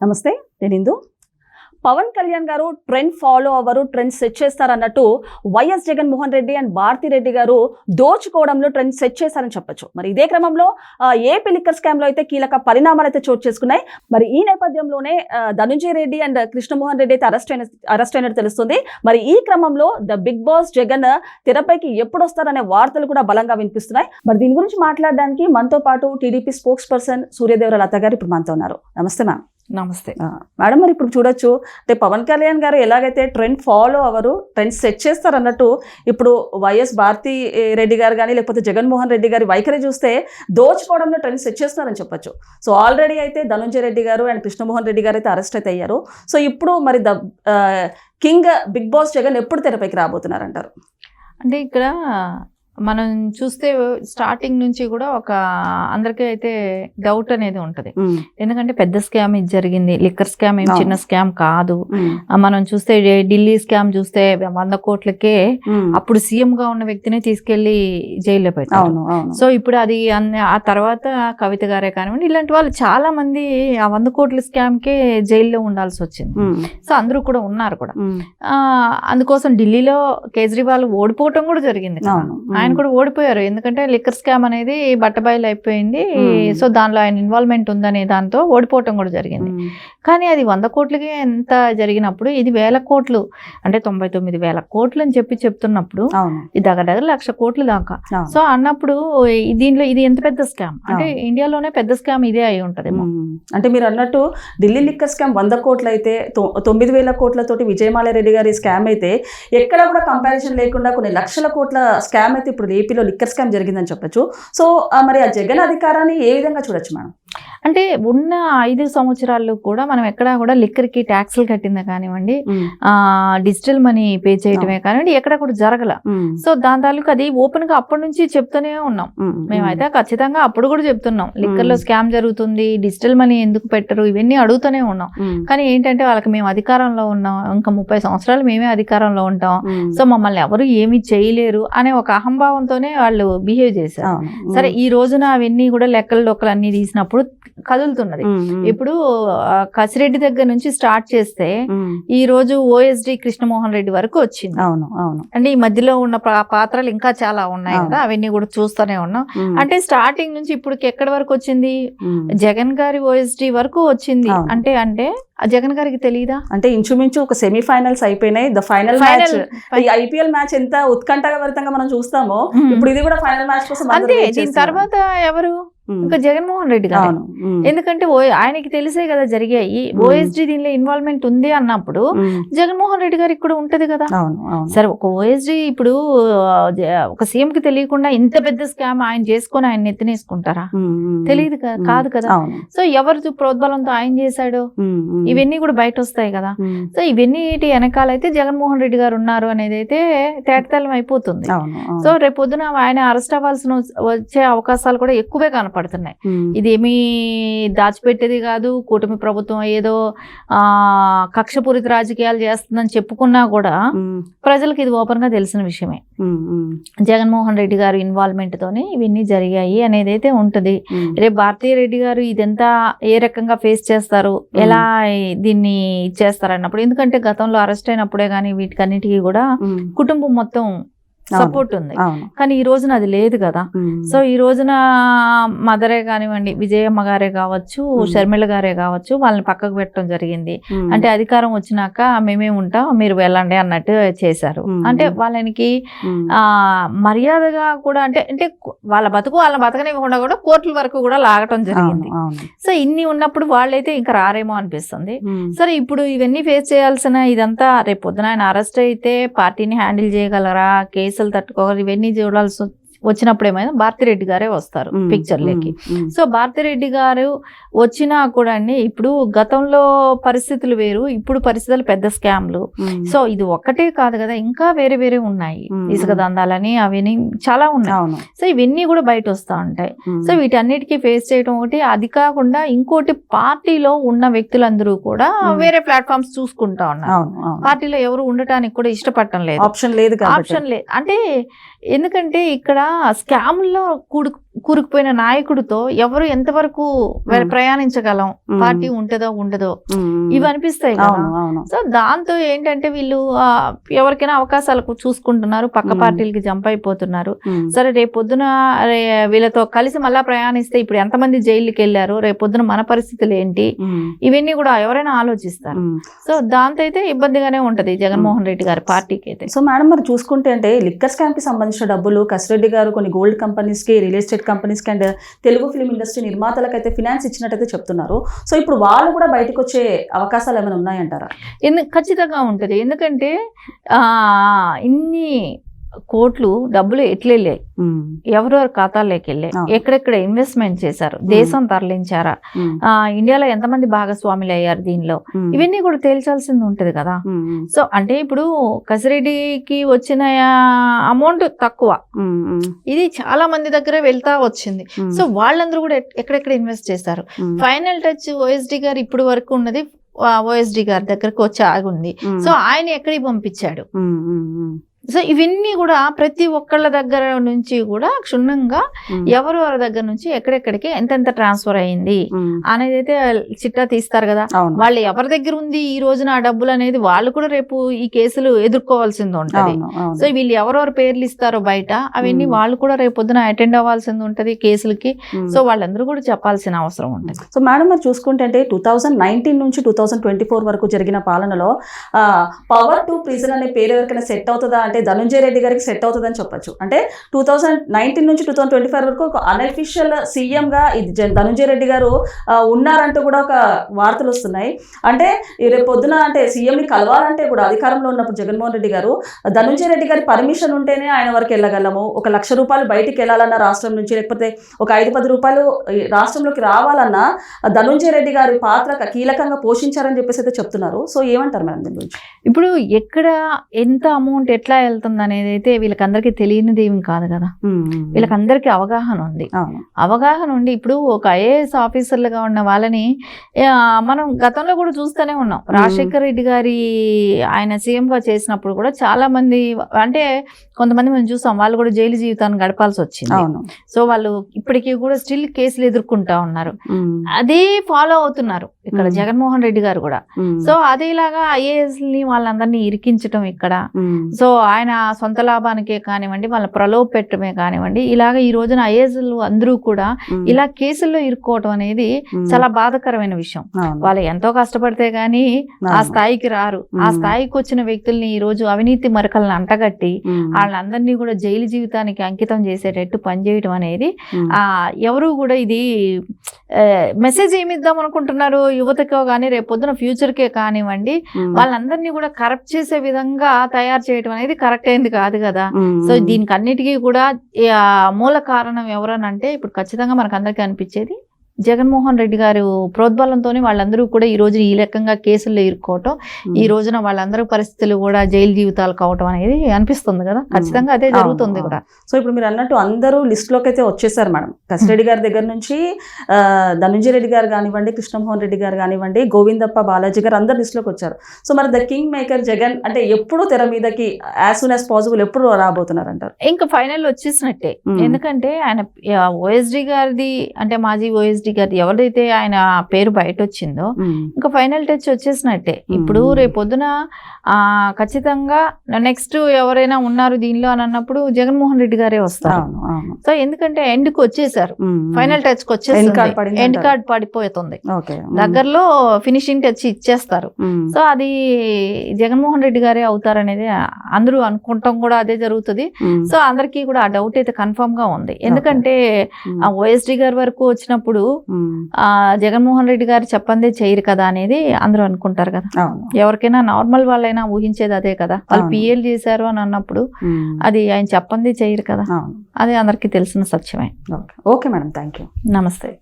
నమస్తే నేను ఇందు. పవన్ కళ్యాణ్ గారు ట్రెండ్ ఫాలో అవ్వరు ట్రెండ్ సెట్ చేస్తారన్నట్టు వైఎస్ జగన్మోహన్ రెడ్డి అండ్ భారతి రెడ్డి గారు దోచుకోవడంలో ట్రెండ్ సెట్ చేశారని చెప్పొచ్చు. మరి ఇదే క్రమంలో ఆ, ఏపీ లిక్కర్ స్కామ్లో అయితే కీలక పరిణామాలు అయితే చోటు చేసుకున్నాయి. మరి ఈ నేపథ్యంలోనే ధనుంజయ రెడ్డి అండ్ కృష్ణమోహన్ రెడ్డి అయితే అరెస్ట్ అయిన అరెస్ట్ అయినట్టు తెలుస్తుంది. మరి ఈ క్రమంలో ద బిగ్ బాస్ జగన్ తెరపైకి ఎప్పుడు వస్తారనే వార్తలు కూడా బలంగా వినిపిస్తున్నాయి. మరి దీని గురించి మాట్లాడడానికి మనతో పాటు TDP spokesperson Suryadevara Latha గారు ఇప్పుడు మనతో ఉన్నారు. నమస్తే మ్యామ్. నమస్తే. మేడం మరి ఇప్పుడు చూడొచ్చు అంటే పవన్ కళ్యాణ్ గారు ఎలాగైతే ట్రెండ్ ఫాలో అవ్వరు ట్రెండ్ సెట్ చేస్తారు అన్నట్టు ఇప్పుడు వైఎస్ భారతి రెడ్డి గారు కానీ లేకపోతే జగన్మోహన్ రెడ్డి గారి వైఖరి చూస్తే దోచుకోవడంలో ట్రెండ్ సెట్ చేస్తున్నారని చెప్పొచ్చు. సో ఆల్రెడీ అయితే ధనుంజయ రెడ్డి గారు అండ్ కృష్ణమోహన్ రెడ్డి గారు అయితే అరెస్ట్ అయితే అయ్యారు. సో ఇప్పుడు మరి the king big boss Jagan ఎప్పుడు తెరపైకి రాబోతున్నారంటారు? అంటే ఇక్కడ మనం చూస్తే స్టార్టింగ్ నుంచి కూడా ఒక అందరికీ అయితే డౌట్ అనేది ఉంటది. ఎందుకంటే పెద్ద స్కామ్ ఇది జరిగింది. లిక్కర్ స్కామ్ ఏం. చిన్న స్కామ్ కాదు. మనం చూస్తే ఢిల్లీ స్కామ్ చూస్తే వంద కోట్లకే అప్పుడు సీఎం గా ఉన్న వ్యక్తిని తీసుకెళ్ళి జైల్లో పెట్టారు. సో ఇప్పుడు అది ఆ తర్వాత కవిత గారే కానివ్వండి ఇలాంటి వాళ్ళు చాలా మంది ఆ వంద కోట్ల స్కామ్ కే జైల్లో ఉండాల్సి వచ్చింది. సో అందరూ కూడా ఉన్నారు కూడా. అందుకోసం ఢిల్లీలో కేజ్రీవాల్ ఓడిపోవటం కూడా జరిగింది కదా. ఆయన కూడా ఓడిపోయారు. ఎందుకంటే లిక్కర్ స్కామ్ అనేది బట్టబయలు అయిపోయింది. Hmm. సో దానిలో ఆయన ఇన్వాల్వ్మెంట్ ఉందనే దాంతో ఓడిపోవటం కూడా జరిగింది. ఉమ్, కానీ అది వంద కోట్లకి ఎంత జరిగినప్పుడు ఇది వేల కోట్లు. అంటే తొంభై తొమ్మిది వేల కోట్లు అని చెప్పి చెప్తున్నప్పుడు ఇది దగ్గర దగ్గర లక్ష కోట్లు దాకా. సో అన్నప్పుడు దీనిలో ఇది ఎంత పెద్ద స్కామ్ అంటే. ఇండియాలోనే పెద్ద స్కామ్ ఇదే అయి ఉంటదేమో. మ్మ్. అంటే మీరు అన్నట్టు ఢిల్లీ లిక్కర్ స్కామ్ వంద కోట్లు అయితే తొమ్మిది వేల కోట్లతోటి విజయమాల రెడ్డి గారి స్కామ్ అయితే ఎక్కడ కూడా కంపారిజన్ లేకుండా కొన్ని లక్షల కోట్ల స్కామ్ అయితే ఇప్పుడు ఏపీలో లిక్కర్ స్కామ్ జరిగిందని చెప్పొచ్చు. సో ఆ, మరి ఆ జగన్ అధికారాన్ని ఏ విధంగా చూడొచ్చు మేడం? అంటే ఉన్న ఐదు సంవత్సరాల్లో కూడా మనం ఎక్కడా కూడా లిక్కర్కి ట్యాక్స్లు కట్టిందా కానివ్వండి ఆ డిజిటల్ మనీ పే చేయటమే కానివ్వండి ఎక్కడ కూడా జరగల. సో దాని తాలూకు అది ఓపెన్గా అప్పటి నుంచి చెప్తూనే ఉన్నాం. మ్మ్. మేమైతే ఖచ్చితంగా అప్పుడు కూడా చెప్తున్నాం. లిక్కర్లో స్కామ్ జరుగుతుంది డిజిటల్ మనీ ఎందుకు పెట్టరు ఇవన్నీ అడుగుతూనే ఉన్నాం. కానీ ఏంటంటే వాళ్ళకి మేము అధికారంలో ఉన్నాం. ఇంకా ముప్పై సంవత్సరాలు మేమే అధికారంలో ఉంటాం. సో మమ్మల్ని ఎవరు ఏమీ చేయలేరు అనే ఒక అహంభావంతోనే వాళ్ళు బిహేవ్ చేశారు. సరే ఈ రోజున అవన్నీ కూడా లెక్కలు డొక్కలు అన్ని తీసినప్పుడు కదులుతున్నది. ఇప్పుడు కసిరెడ్డి దగ్గర నుంచి స్టార్ట్ చేస్తే. ఈ రోజు ఓఎస్డి కృష్ణమోహన్ రెడ్డి వరకు వచ్చింది అవును అవును అంటే ఈ మధ్యలో ఉన్న పాత్రలు ఇంకా చాలా ఉన్నాయి. కదా అవన్నీ కూడా చూస్తూనే ఉన్నాం. అంటే స్టార్టింగ్ నుంచి ఇప్పటికి ఎక్కడి వరకు వచ్చింది. జగన్ గారి ఓఎస్డి వరకు వచ్చింది. అంటే అంటే ఆ జగన్ గారికి తెలియదా అంటే ఇంచుమించు ఒక సెమీఫైనల్స్ అయిపోయినాయి ద ఫైనల్ మ్యాచ్ ఈ ఐపీఎల్ మ్యాచ్ ఎంత ఉత్కంఠభరితంగా మనం చూస్తామో. ఇప్పుడు ఇది కూడా ఫైనల్ మ్యాచ్ కోసం అంతే దీని. తర్వాత ఎవరు. ఇంకా జగన్మోహన్ రెడ్డి గారు. ఎందుకంటే ఆయనకి తెలిసే కదా జరిగాయి. ఓఎస్డి దీనిలో ఇన్వాల్వ్మెంట్ ఉంది అన్నప్పుడు. జగన్మోహన్ రెడ్డి గారికి కూడా ఉంటది కదా సరే ఒక ఓఎస్డి ఇప్పుడు ఒక సీఎం కి తెలియకుండా ఇంత పెద్ద స్కామ్ ఆయన చేసుకొని ఆయన నెత్తినేసుకుంటారా. తెలియదు కదా. కాదు సో ఎవరు ప్రోద్బలంతో ఆయన చేశాడు. ఇవన్నీ కూడా బయట వస్తాయి కదా. సో ఇవన్నీ వెనకాలైతే జగన్మోహన్ రెడ్డి గారు ఉన్నారు అనేది అయితే తేటతెల్లం అయిపోతుంది. సో రేపు పొద్దున ఆయన అరెస్ట్ అవ్వాల్సిన వచ్చే అవకాశాలు కూడా ఎక్కువే కనపడుతున్నాయి మ్మ్. ఇదేమీ దాచిపెట్టేది కాదు కూటమి ప్రభుత్వం ఏదో ఆ కక్షపూరిత రాజకీయాలు చేస్తుందని చెప్పుకున్నా కూడా. ప్రజలకు ఇది ఓపెన్గా తెలిసిన విషయమే. జగన్మోహన్ రెడ్డి గారు ఇన్వాల్వ్మెంట్ తోనే ఇవన్నీ జరిగాయి అనేది అయితే ఉంటది. రేపు భారతీయ రెడ్డి గారు ఇదంతా ఏ రకంగా ఫేస్ చేస్తారు ఎలా దీన్ని చేస్తారు అన్నప్పుడు ఎందుకంటే గతంలో అరెస్ట్ అయినప్పుడే కానీ వీటికన్నిటికీ కూడా. కుటుంబం మొత్తం సపోర్ట్ ఉంది. కానీ ఈ రోజున అది లేదు కదా. సో ఈ రోజున మదరే కానివ్వండి విజయమ్మ గారే కావచ్చు. షర్మిల గారే కావచ్చు వాళ్ళని పక్కకు పెట్టడం జరిగింది. అంటే అధికారం వచ్చినాక మేమే ఉంటాం మీరు వెళ్ళండి అన్నట్టు చేశారు. అంటే వాళ్ళకి మర్యాదగా కూడా అంటే అంటే వాళ్ళ బతుకు వాళ్ళ బతకనివ్వకుండా కూడా కోర్టుల వరకు కూడా లాగటం జరిగింది. సో ఇన్ని ఉన్నప్పుడు వాళ్ళైతే ఇంకా రారేమో అనిపిస్తుంది. సరే ఇప్పుడు ఇవన్నీ ఫేస్ చేయాల్సిన ఇదంతా రేపు పొద్దున ఆయన అరెస్ట్ అయితే పార్టీని హ్యాండిల్ చేయగలరా? కేసులు తట్టుకోగలరా ఇవన్నీ చూడాల్సి వచ్చినప్పుడు ఏమైనా భారతిరెడ్డి గారే వస్తారు మ్మ్. పిక్చర్లోకి మ్మ్. సో భారతిరెడ్డి గారు వచ్చినా కూడా అండి ఇప్పుడు గతంలో పరిస్థితులు వేరు ఇప్పుడు పరిస్థితులు పెద్ద స్కామ్లు. సో ఇది ఒక్కటే కాదు కదా ఇంకా వేరే వేరే ఉన్నాయి. ఇసుక దందాలని అవన్నీ చాలా ఉన్నాయి సో ఇవన్నీ కూడా బయట వస్తూ ఉంటాయి. సో వీటన్నిటికీ ఫేస్ చేయడం ఒకటి అది కాకుండా ఇంకోటి పార్టీలో ఉన్న వ్యక్తులందరూ కూడా. వేరే ప్లాట్ఫామ్స్ చూసుకుంటా ఉన్నారు పార్టీలో ఎవరు ఉండటానికి కూడా ఇష్టపడటం లేదు ఆప్షన్ లేదు ఆప్షన్ లేదు అంటే ఎందుకంటే ఇక్కడ స్కామ్లో కూడు కూరుకుపోయిన నాయకుడితో ఎవరు ఎంతవరకు. ప్రయాణించగలం. పార్టీ ఉంటుందో ఉండదో. ఇవి అనిపిస్తాయి సో దాంతో ఏంటంటే వీళ్ళు ఎవరికైనా అవకాశాలకు చూసుకుంటున్నారు పక్క. పార్టీలకి జంప్ అయిపోతున్నారు. సరే రేపు పొద్దున రే- వీళ్ళతో కలిసి మళ్ళా ప్రయాణిస్తే ఇప్పుడు ఎంతమంది జైలుకి వెళ్ళారు రేపు పొద్దున మన పరిస్థితులు ఏంటి. ఇవన్నీ కూడా ఎవరైనా ఆలోచిస్తారు. సో దాంతో అయితే ఇబ్బందిగానే ఉంటది జగన్మోహన్ రెడ్డి గారి పార్టీకి అయితే సో మేడం మరి చూసుకుంటే అంటే లిక్కర్ స్కామ్కి సంబంధించిన డబ్బులు కసిరెడ్డి గారు కొన్ని గోల్డ్ కంపెనీస్కి రియల్ ఎస్టేట్ కంపెనీస్కి అండ్ తెలుగు ఫిలిం ఇండస్ట్రీ నిర్మాతలకు అయితే ఫినాన్స్ ఇచ్చినట్టయితే చెప్తున్నారు. సో ఇప్పుడు వాళ్ళు కూడా బయటకు వచ్చే అవకాశాలు ఏమైనా ఉన్నాయంటారా? ఎందు ఖచ్చితంగా ఉంటుంది. ఎందుకంటే ఇన్ని కోట్లు డబ్బులు ఎట్లెళ్ళాయి. ఎవరెవరి ఖాతాల్లోకి వెళ్ళాయి. ఎక్కడెక్కడ ఇన్వెస్ట్మెంట్ చేశారు దేశం తరలించారా ఇండియాలో ఎంతమంది భాగస్వాములు అయ్యారు దీనిలో. ఇవన్నీ కూడా తేల్చాల్సింది ఉంటది కదా. సో అంటే ఇప్పుడు కసిరెడ్డికి వచ్చిన అమౌంట్ తక్కువ. ఇది చాలా మంది దగ్గర వెళ్తా వచ్చింది. సో వాళ్ళందరూ కూడా ఎక్- ఎక్కడెక్కడ ఇన్వెస్ట్ చేశారు. ఫైనల్ టచ్ ఓఎస్డి గారు ఇప్పుడు వరకు ఉన్నది ఓఎస్డి గారి దగ్గరకు వచ్చి ఆగుంది. సో ఆయన ఎక్కడికి పంపించాడు. సో ఇవన్నీ కూడా ప్రతి ఒక్కళ్ళ దగ్గర నుంచి కూడా క్షుణ్ణంగా. ఎవరు వారి దగ్గర నుంచి ఎక్కడెక్కడికి ఎంతెంత ట్రాన్స్ఫర్ అయింది. అనేది అయితే చిట్టా తీస్తారు కదా వాళ్ళు ఎవరి దగ్గర ఉంది ఈ రోజున ఆ డబ్బులు అనేది వాళ్ళు కూడా రేపు ఈ కేసులు ఎదుర్కోవాల్సింది ఉంటది సో వీళ్ళు ఎవరెవరు పేర్లు ఇస్తారో బయట అవన్నీ. వాళ్ళు కూడా రేపు పొద్దున అటెండ్ అవ్వాల్సింది ఉంటది కేసులకి. సో వాళ్ళందరూ కూడా చెప్పాల్సిన అవసరం ఉంటుంది సో మేడం మరి చూసుకుంటే అంటే టూ థౌజండ్ నైన్టీన్ నుంచి టూ థౌజండ్ ట్వంటీ ఫోర్ వరకు జరిగిన పాలనలో పవర్ టు ప్రిజన్ అనే పేరు ఎవరికైనా సెట్ అవుతుందా అంటే ధనుంజయ రెడ్డి గారికి సెట్ అవుతుందని చెప్పొచ్చు. అంటే టూ థౌజండ్ నైన్టీన్ నుంచి టూ థౌసండ్ ట్వంటీ ఫైవ్ వరకు ఒక అనఫిషియల్ సీఎంగా ఇది ధనుంజయ రెడ్డి గారు ఉన్నారంటూ కూడా ఒక వార్తలు వస్తున్నాయి. అంటే రేపు పొద్దున అంటే సీఎంని కలవాలంటే కూడా అధికారంలో ఉన్నప్పుడు జగన్మోహన్ రెడ్డి గారు ధనుంజయ రెడ్డి గారి పర్మిషన్ ఉంటేనే ఆయన వరకు వెళ్ళగలము. ఒక లక్ష రూపాయలు బయటికి వెళ్ళాలన్న రాష్ట్రం నుంచి లేకపోతే ఒక ఐదు పది రూపాయలు రాష్ట్రంలోకి రావాలన్నా ధనుంజయ రెడ్డి గారి పాత్ర కీలకంగా పోషించారని చెప్పేసి అయితే చెప్తున్నారు. సో ఏమంటారు మేడం దీని గురించి? ఇప్పుడు ఎక్కడ ఎంత అమౌంట్ ఎట్లా వెళ్తుంది అనేది అయితే వీళ్ళకందరికీ తెలియనిది ఏమి కాదు కదా. వీళ్ళకందరికీ అవగాహన ఉంది. అవగాహన ఉండి ఇప్పుడు ఒక ఐఏఎస్ ఆఫీసర్లుగా ఉన్న వాళ్ళని మనం గతంలో కూడా చూస్తూనే ఉన్నాం. రాజశేఖర్ రెడ్డి గారి ఆయన సీఎం గా చేసినప్పుడు కూడా చాలా మంది అంటే కొంతమంది మనం చూసాం వాళ్ళు కూడా జైలు జీవితాన్ని గడపాల్సి వచ్చింది. సో వాళ్ళు ఇప్పటికీ కూడా స్టిల్ కేసులు ఎదుర్కొంటా ఉన్నారు. అదే ఫాలో అవుతున్నారు ఇక్కడ. జగన్మోహన్ రెడ్డి గారు కూడా. సో అదేలాగా ఐఏఎస్ని వాళ్ళందరినీ ఇరికించటం ఇక్కడ. సో ఆయన సొంత లాభానికే కానివ్వండి వాళ్ళ ప్రలోభ పెట్టడమే కానివ్వండి ఇలాగ ఈ రోజున ఐఏఎస్లు అందరూ కూడా ఇలా కేసుల్లో ఇరుక్కోవటం అనేది చాలా బాధాకరమైన విషయం. వాళ్ళు ఎంతో కష్టపడితే గానీ ఆ స్థాయికి రారు. ఆ. స్థాయికి వచ్చిన వ్యక్తుల్ని ఈ రోజు అవినీతి మరకలను అంటగట్టి వాళ్ళందరినీ కూడా జైలు జీవితానికి అంకితం చేసేటట్టు పనిచేయటం అనేది ఆ ఎవరు కూడా ఇది మెసేజ్ ఏమి ఇద్దాం అనుకుంటున్నారు? యువతకో కానీ రేపు పొద్దున ఫ్యూచర్కే కానివ్వండి వాళ్ళందరినీ కూడా కరప్ట్ చేసే విధంగా తయారు చేయడం అనేది కరెక్ట్ అయింది కాదు కదా. సో దీనికి అన్నిటికీ కూడా మూల కారణం ఎవరనంటే ఇప్పుడు ఖచ్చితంగా మనకు అందరికీ అనిపించేది జగన్మోహన్ రెడ్డి గారు ప్రోద్బలంతోనే వాళ్ళందరూ కూడా ఈ రోజు ఈ రకంగా కేసుల్లో ఇరుక్కోవటం ఈ రోజున వాళ్ళందరూ పరిస్థితులు కూడా జైలు జీవితాలు కావటం అనేది అనిపిస్తుంది కదా. ఖచ్చితంగా అదే జరుగుతుంది కూడా. సో ఇప్పుడు మీరు అన్నట్టు అందరూ లిస్ట్లోకి అయితే వచ్చేసారు మేడం. కసిరెడ్డి గారి దగ్గర నుంచి ధనుంజయ రెడ్డి గారు కానివ్వండి కృష్ణమోహన్ రెడ్డి గారు కానివ్వండి గోవిందప్ప బాలాజీ గారు అందరు లిస్ట్లోకి వచ్చారు. సో మరి ద కింగ్ మేకర్ జగన్ అంటే ఎప్పుడు తెర మీదకి యాజ్ సూన్ యాజ్ పాసిబుల్ ఎప్పుడు రాబోతున్నారు అంటారు ఇంకా ఫైనల్ వచ్చేసినట్టే. ఎందుకంటే ఆయన ఓఎస్డి గారిది అంటే మాజీ ఓఎస్డి గారిది ఎవరిదైతే ఆయన పేరు బయట వచ్చిందో ఇంకా ఫైనల్ టచ్ వచ్చేసినట్టే. ఇప్పుడు. రేపు పొద్దున ఖచ్చితంగా నెక్స్ట్ ఎవరైనా ఉన్నారు దీనిలో అని అన్నప్పుడు జగన్మోహన్ రెడ్డి గారే వస్తారు. సో ఎందుకంటే ఎండ్కి వచ్చేసారు ఫైనల్ టచ్కి వచ్చేసి ఎండ్. కార్డ్ పడిపోతుంది. దగ్గరలో ఫినిషింగ్ టచ్ ఇచ్చేస్తారు. సో అది జగన్మోహన్ రెడ్డి గారే అవుతారనేది అందరూ అనుకుంటాం కూడా అదే జరుగుతుంది. సో అందరికీ కూడా ఆ డౌట్ అయితే కన్ఫర్మ్గా ఉంది ఎందుకంటే ఓఎస్డి గారి వరకు వచ్చినప్పుడు జగన్మోహన్ రెడ్డి గారు చెప్పందే చేయరు కదా అనేది అందరూ అనుకుంటారు కదా. ఎవరికైనా నార్మల్ వాళ్ళైనా ఊహించేది అదే కదా. వాళ్ళు. పిఎల్ చేశారు అని అన్నప్పుడు అది ఆయన చెప్పంది చేయరు కదా. అది అందరికీ తెలిసిన సత్యమే. ఓకే. మేడం. థ్యాంక్ యూ నమస్తే.